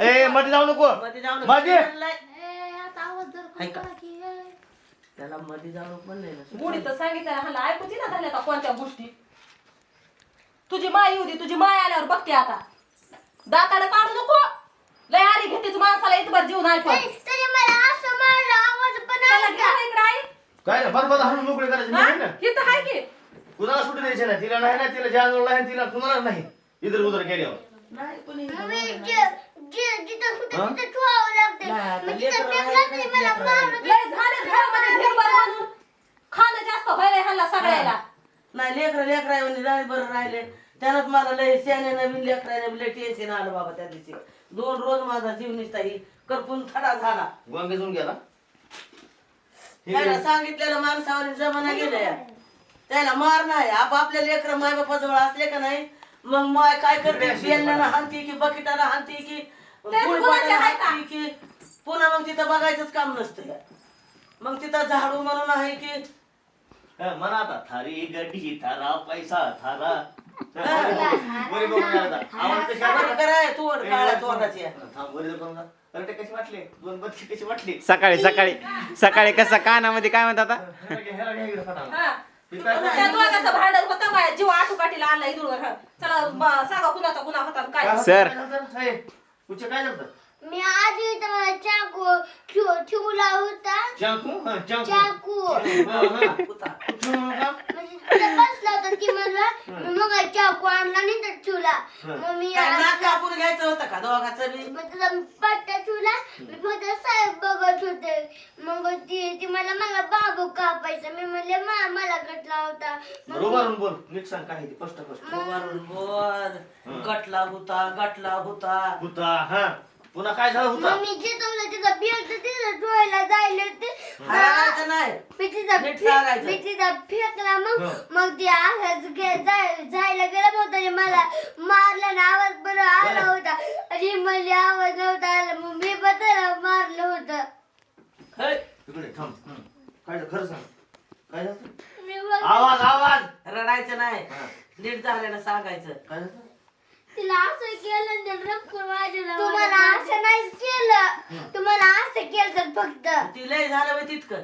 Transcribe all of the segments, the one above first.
ए मध्ये जाऊ नको. मध्ये आता. त्याला मध्ये जाऊ नको म्हणलंय ना. बुडी तर सांगितलं ह्याला ऐकूची ना झाल्या का कोणत्या गोष्टी? तुझी माय येऊ दे तुझी माय आल्यावर बघते आता. दाताड काढू नको. लय आरी घेतेच माणसाला इथभर जीवन ऐकून पण. आला. काय बरं बरं हाणून मोकळे करायचे. हा? नाही ना? हे तर आहे की. कुणाला सुट्टी द्यायची नाही. तिला नाही ना तिला जानवर नाही तिला कुणाला नाही. इधर उधर केल्यावर. नाही कोणी मम्मी, जे- जे- जिथं होतं हा? तिथं ठेवावं लागतं. नाही, आता मग तिथं लेकरं राहिले तरी नाही, मला लेकरं. मारून लय झाले घरामध्ये ढिंबर बनून खाणं जास्त व्हायला ह्याला सगळ्याला नाही लेकर लेकराय राय बरं राहिले. त्यानंच मला लय शेणे नवीन लेकराने लय टेन्शन आलं बाबा त्या दिवशी. दोन रोज माझा जीव निसताही करपून थडा झाला. वांगेजून गेला? हे त्याला सांगितलेलं माणसावर जमाना गेलाय. त्याला मार नाही आपापल्या लेकर माय बापाजवळ असले का नाही मग माय काय करते बेलण्यानं हानती की बकिटानं हानती की का? पुन्हा मग तिथं बघायचंच काम नसतं मग तिथं झाडू म्हणून आहे की हा, म्हणा आता थारी गडी थारा पैसा थारा बरे बघून या आता. आवाज कशी बरं आला? कराय तू ए, काळ्या तोंडाची आहे. थांब, बरे बघून जा. अरे ते कशी वाटले दोन बच्चे कशी वाटली सकाळी सकाळी सकाळी कसं कानामध्ये काय म्हणतात आता ह्याला इकडे फटाफट. हा. काय त्या दोघांचं भांडण होतं माझ्या जीव आणला इथून चला म- सांगा कुणाचा गुन्हा होता आणि काय? सर. काय झालं? हे, तुझं काय झालं? मी आधी मला चाकू ठेव- ठेवला होता. चाकू? हा, चाकू. चाकू. हा, हा. कुठून? म्हणजे तिथं बसला होता ती म्हणला मी मग चाकू आणला आणि तर ठेवला. मग मी काय नाक आज- कापून घ्यायचं होतं का दोघाचं बी? मग तिचा पट्टा ठेवला. मी फक्त होते. मग ती ती मला मला बाबू कापायचा. मी म्हणले मा मला कटला होता मग बरोबर बोल. नीट सांग काय आहे ते स्पष्ट स्पष्ट वरून बोल. गटला होता गटला होता होता हा. पुन्हा काय झालं मग होता मी जिथं तिथं बेल्ट तिथं ठेवायला जायला होते. हरायचं नाही. मी तिथं नीट फे- सांगायचं. मी तिथं फेकला मग. हं. मग ती आवाज गे- जाय- जायला गेला मग त्याने मला मारला ना आवाज बरं आला बरं. होता. आणि मला आवाज नव्हता आला. मग मी होतं हे, इकडे थांब. हं. काय झालं खरं सांग. काय झालं मी बघ- आवाज आवाज. रडायचं नाही. हा. नीट झाल्यानं सांगायचं. काय झालं तिला असं केलं आणि ते रक्त वाढलं तुम्हाला असं नाही केलं. तुम्हाला असं केलं तर फक्त. ती लय झालं तितकं.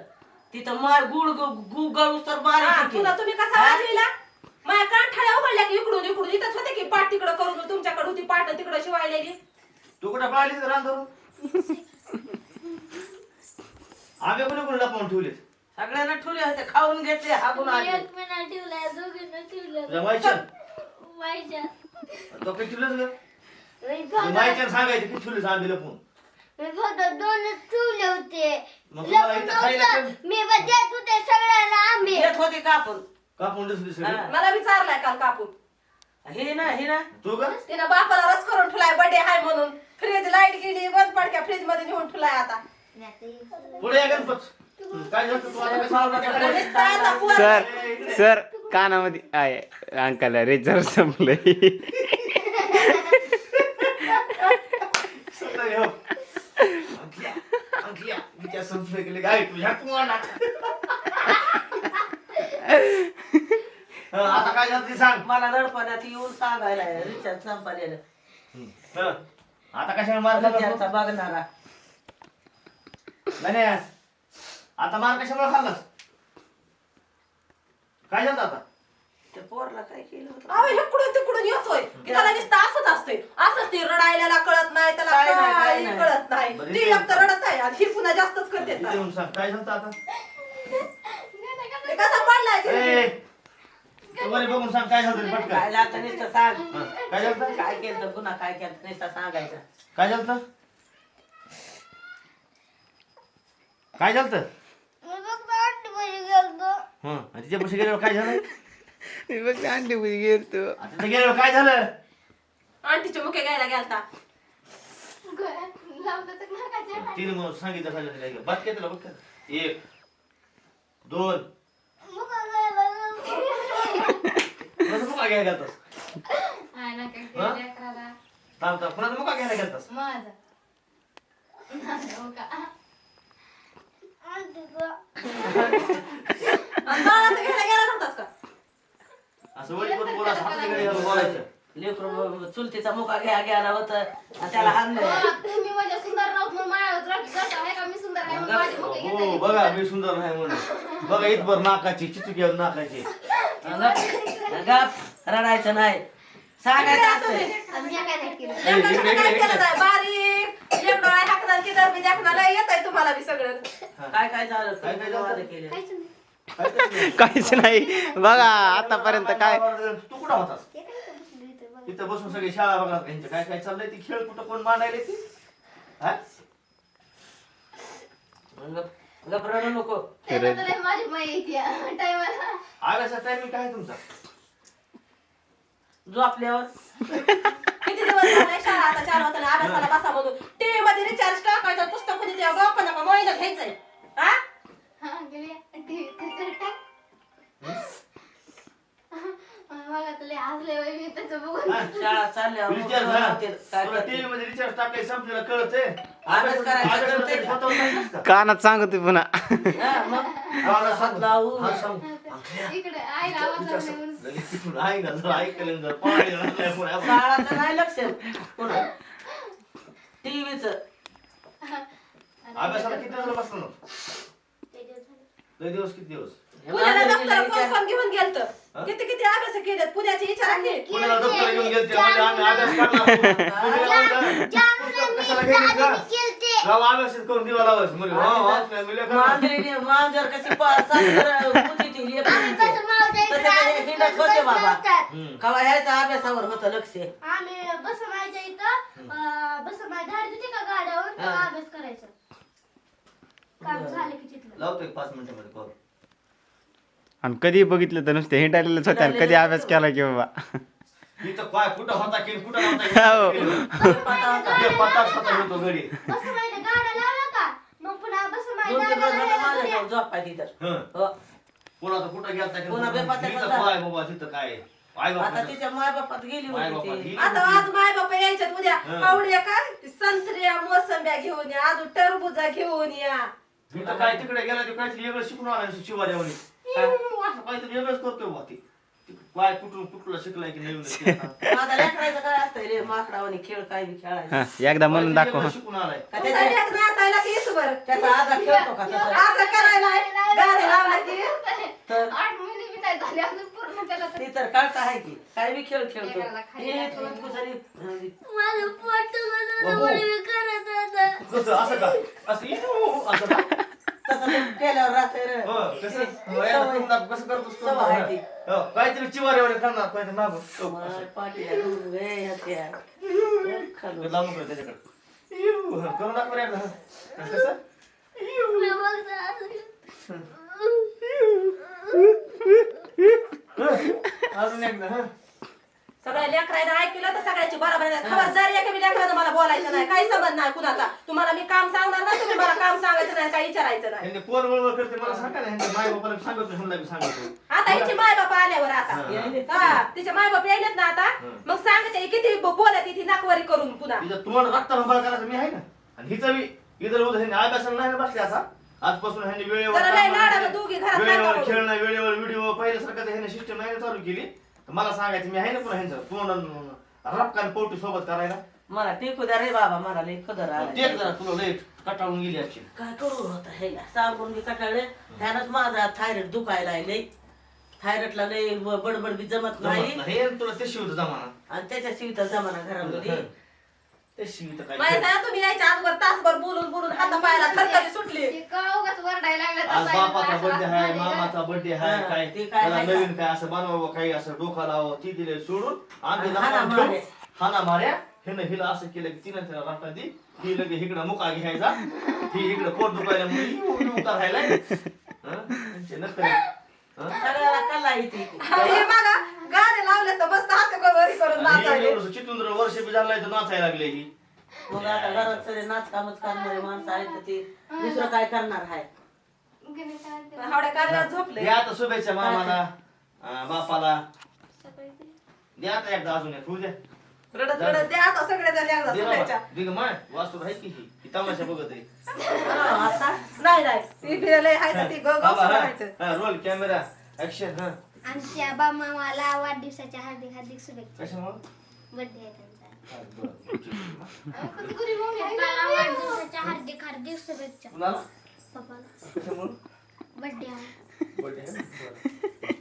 तिथं मार गुळ गु गळूस तर हा, तुम्ही कसा वाजविला माझ्या काठाळ्या उघडल्या की इकडून इकडून. इथंच होते की पाठ तिकडं करून. तुमच्याकडे होती पाठ तिकडं शिवायलेली. तू कुठं पाहिली रान धरून आम्ही कोणी कोणी लपवून ठेवले सगळ्यांना ठुले होते खाऊन घेतले हागून आले एक महिना ठेवलाय दोघींना ठेवलं तुझ्या मायच्या माझ्या तो काही ठेवलंच ग मी फक्त सांगायचं की ठेवले आम्ही लपवून मी फक्त दोनच ठेवले होते. मग तुम्हाला लपून इथं खायला नव्हतं. मी पण देत होते सगळ्यांना आम्ही येत होते का आपण? कापून सगळी. हा. मला विचारलाय काल कापून. हे ना हे ना. तू का? तिनं बापाला रस करून ठेवलाय बर्थडे हाय म्हणून. फ्रीज लाइट गेली बंद पडक्या फ्रीजमध्ये नेऊन ठेवलाय आता. पुढे या गणपत. काय झालं तू आता कसं नुसतं आता पोर- सर सर कानामध्ये आहे अंकल रेजर संपलंय. सगळं. अंकिया, अंकिया, काय तुझ्या. हं, आता काय झालं ते सांग. मला दडपणात येऊन सांगायला रिचार्ज संपालेलं हं, आता कशाने मार खाल्ला रिचार्जचा तू? बघणारा. नाही. आता मार कशामुळे खाल्लास? काय झालं आता? त्या पोरला काय केलं होतं? अहो, इकडून तिकडून येतोय? की त्याला नुसतं असंच असतंय. असंच ती रडायला कळत नाही त्याला काय नाही, काय काही नाही. कळत नाही. ती एक तर रडत आहे आणि ही पुन्हा जास्तच करते इथे येऊन सांग. काय झालं आता? ते कसा पडलाय? ते? ए, तू बरे बघून सांग काय झालं पटकन. काय आता? नुसतं सांग. हं, काय झालं? काय केलं गुन्हा काय केलं नुसतं सांगायचं. काय झालं काय झालं मी फक्त आठवडी गेलतो. हं आणि तिच्या पैसे गेल्यावर काय झालं? मी फक्त अंडी मध्ये गेलतो. आता तिथे गेल्यावर काय झालं? आंटीचे मुके घ्यायला गेलता. तीन म्हणून सांगितलं सांगितलं काय बस काय तुला बघ एक दोन. कुणाचा मुका घ्यायला गेलतास? थांब थांब. कुणाचा मुका घ्यायला गेलतास? आणि बाळाला तर घ्यायला गेला नव्हताच का असं बोला घालून बोलायचं लेकरू चुलतीचा मुका घ्या गेला होता आणि त्याला हाणलं तुम्ही माझ्या सुंदर राहत म्हणून माझ्यावर राखी करता आहे का मी सुंदर आहे म्हणून माझे मुके घेता हो बघा मी सुंदर नाही म्हणून बघा इथभर नाकाची चिचुकी नाकाची गप रडायचं नाही सांगायचं असतं आणि या काय नाही केलं इकडे, इकडे, काय इकडे. केलं नाही बारीक एक डोळा की दर मी येत आहे तुम्हाला बी सगळं. काय काय झालं काय काय झालं? वादं केलं काहीच नाही? काहीच बघा आतापर्यंत काय? तू कुठं होतास? इथं बसून सगळी शाळा बघा त्यांचं काय काय चाललंय? ती खेळ कुठं कोण मांडायला ती? हा? गप नको. माझी टायमाला. टायमिंग काय आहे तुमचा? झोपल्यावर किती दिवस झाले शाळा आता चार वाजता अभ्यासाला बसा म्हणून टीव्ही मध्ये रिचार्ज टाकायचं पुस्तकमध्ये द्या डोकं नका महिना घ्यायचंय हा हा गेली मला हसले मी त्याचं बघून शाळा चालल्यावर मग रिचार्ज हा. होते. काय तुला करते? टीव्ही मध्ये रिचार्ज टाकायचं संपलेलं कळतंय अभ्यास करायचा अभ्यास कळतंय करायचं का? स्वतःहून करायचं का? कानात सांगतोय पुन्हा हा, मग गावाला हात सांग. लावू हा, सांग. इकडे आईला आवाज तिथून ऐका जर ऐकलं जर पाणी आपण. नाही लक्ष पुन्हा टीव्हीच. अभ्यासाला किती दिवस बसलो ना लय दिवस किती दिवस? पुण्याला दप्तर कोण कोण घेऊन गेलत. किती किती अभ्यास केले पुण्याची पुण्याला घेऊन गेलते म्हणजे आम्ही अभ्यास करणार पुस्तक कशाला घ्यायचं का? गाव अभ्यास करून दिवा लावायचं. म्हणजे हो, हो, नाही, मी लेकरं. मांजरीने मांजर कशी पुती तसे हिंडत होते बाबा. हम्म. कवा ह्याच्या अभ्यासावर होतं लक्ष. आम्ही बसमायच्या इथं अं, बसमाय गाडी होती का गाड्यावर तेव्हा हा. अभ्यास करायचा. काम झालं की तिथलं. लावतो एक पाच मिनिटामध्ये कॉल. आणि कधी बघितलं तर नुसते हिंडायलाच होत्या आणि कधी अभ्यास केला की बाबा. इथं काय कुठं होता की कुठं नव्हता हो. पत्ताच होता. होतो घडी बसमायला गाड्या लावला का? मग पुन्हा बसमाय दोन तीन गाड्या वर्ष लावल्या माझ्या का? झोपाय तिथं. हं. हो. तर कुठं गेलता की पुन्हा बेपत्ता इथं झाला. काय बाबा तिथं काय? आई आता बाबा तिच्या माय बापात गेली होती बापा ती. गेली आता. आज माय बाप यायच्यात. उद्या हं. आवड्या का संत्र्या मोसंब्या घेऊन या. अजून टरबुजा घेऊन या. इथं काय तिकडे गेला ते काहीतरी वेगळं शिकून आला शिवाजी असं काहीतरी वेगळंच करतोय बुवा ती. काय कुठून कुठलं शिकलाय की नवीन माझा लेकराचं काय असतंय रे माकडावानी खेळ काय बी खेळायचा. हा एकदा म्हणून दाखव. शिकून आलाय. का तुमचा त्याच्या लेक नाचायला की इसभर त्याचा आजा खेळतो का तसं असं करायला गाणे लावला की तर आठ महिने बी नाही झाले अजून पूर्ण त्याला तर- ती तर कळता आहे की काय बी खेळ खेळतो. हे. करत होतं. कसं असं का? असं इऊ, असं का? तसं ते केल्यावर राहतंय रे हो, कसं हो, याला करून दाखव, कसं करतोस तू? सवय आहे ती. हो, काहीतरी चिवाऱ्यावर करणार काहीतरी मागून हो, असं. खालून. लावून कर त्याच्याकडे इऊ, हं, करून दाखव रे एकदा, हं. कसं हं, अजून एकदा हं. सगळ्याची बरोबर आहे खबरदारी एका बी लेकरानं मला बोलायचं नाही काही संबंध नाही कुणाचा. तुम्हाला मी काम सांगणार ना तुम्ही मला काम सांगायचं नाही काही विचारायचं नाही. ह्यांनी कोण करते मला सांगा ना माय बापाला सांगतो ह्यांना बी सांगतो. आता हिचे माय बाप आल्यावर आता. हा. तिचे माय बाप यायलेत ना आता. हं. मग सांगायचे किती बोलत ती नाकवारी करून पुन्हा. तिचं तुम्हाला रक्त भंबाळ करायचं मी आहे ना. आणि हिचं बी इतर उद्या ह्यांनी नाही ना बसले असा आजपासून ह्यांनी वेळेवर जरा लय काम लाडानं करायचं. दोघी घरात वेळेवर नाही खेळणं वेळेवर व्हिडिओ पहिल्यासारखं तर ह्यांनी सिस्टम नाही ना चालू केली. तर मला सांगायचं मी आहे ना पुन्हा ह्यांचं. तोंड रपकान पोटी सोबत करायला? मला टिकू द्या रे बाबा मला लई खदर आलाय. ते जरा तुला लेट कटाळून गेली आजची काय करू होता हे सांगून मी कटाळले. त्यानंच माझा थायरॉइड दुखायला लई थायरॉइडला ब- बडबड बी जमत नाही जमत नाही. आणि तुला ते शिवत जमाना. आणि त्याच्या शिवता जमाना घरामध्ये. ते शिवत काय माहीत आहे तुम्ही यायच्या अगोदर तासभर बोलून बोलून हाता पायाला थरथरी सुटली. ते का उगाच वरडायला लागला आज बापाचा बर्थडे झालंय का? मामाचा बर्थडे आहे हा, काय? ते काय त्याला? नवीन काय असं बनवावं काही असं डोका लावावं ती दिले सोडून. आम्ही आणि हाना लहान ठेवू. माऱ्या. हाना माऱ्या हिनं हिला असं केलं की तिनं तिला राटा दी. ही लगे इकडं मुका घ्यायचा. ही इकडं पोट दुखायला? सगळ्याला येते हे बघा. गाणे लावले तर मस्त हात वरी करून नाचायले. वर्ष बी तर नाचायला लागले ही. मग आता घरात सगळे नाच कामच करणारे माणसं आहेत तर ते दुसरं काय करणार आहे? हावड्या झोपले. द्या आता शुभेच्छा मामाला अं, बापाला. द्या आता एकदा अजून एक होऊ द्या. रडत रडत द्या आता सगळे जण एकदा दे सुनायच्या बाबा. दे गं माय वास्तू आहे की ही. ही तमाशा बघत आहे. हा, आता? नाही नाही. ती फिरायला हायचं ती गो बाबा, हा. राहायचं हा, रोल कॅमेरा ऍक्शन हा. आमच्या बा मामाला वाढदिवसाच्या हार्दिक हार्दिक शुभेच्छा. कशामुळे? बर्थडे आहे त्यांचा. हा, बरं. ठीक आहे. पप्पाला वाढदिवसाच्या हार्दिक हार्दिक शुभेच्छा. कुणाला? पप्पाला. कशामुळं? बर्थडे आहे. बर्थडे आहे ना? बरं.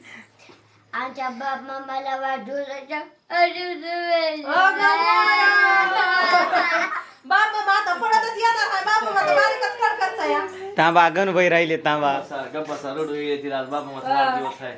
आमच्या बाप मामाला वाढदिवसाच्या हार्दिक अगं शुभेच्छा. बाबा माता पडतच येणार आहे. बाबा माता बारीकच या तांबा गणबाई राहिले तांबा बसा, गप्प बसा, रडू येतील आज बाबा माझा वाढदिवस आहे.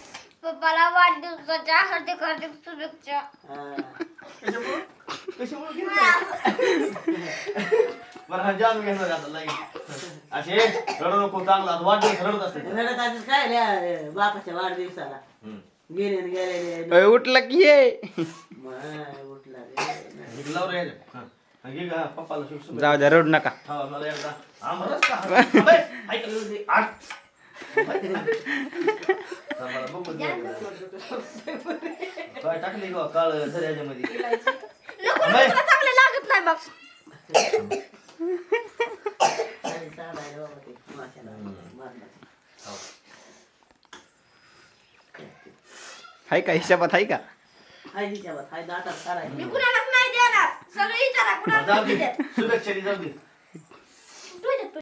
पप्पाला वाढदिवसाच्या हार्दिक हार्दिक शुभेच्छा. हा. कशामुळं? बरं हा आता असे रडू नको चांगला वाढदिवस रडत असते. रडत आधीच काय बापाच्या वाढदिवसाला. हम्म. गेले न उठलं की ये. उठला रे. हा, पप्पाला शुभ शुभ जाऊ द्या रडू नका. हा मला एकदा आमरस का? अबे, ऐक. आठ. काय टाकली गं काळ ह्याच्यामध्ये अबे, तुला चांगले लागत नाही. मारला. हाय का हिशाबात हाय का हाय हिच्यावर, हाय दाटात करायला. कुणालाच नाही देणार सगळे विचारा कुणाला जाऊ दे दे, जाऊ दे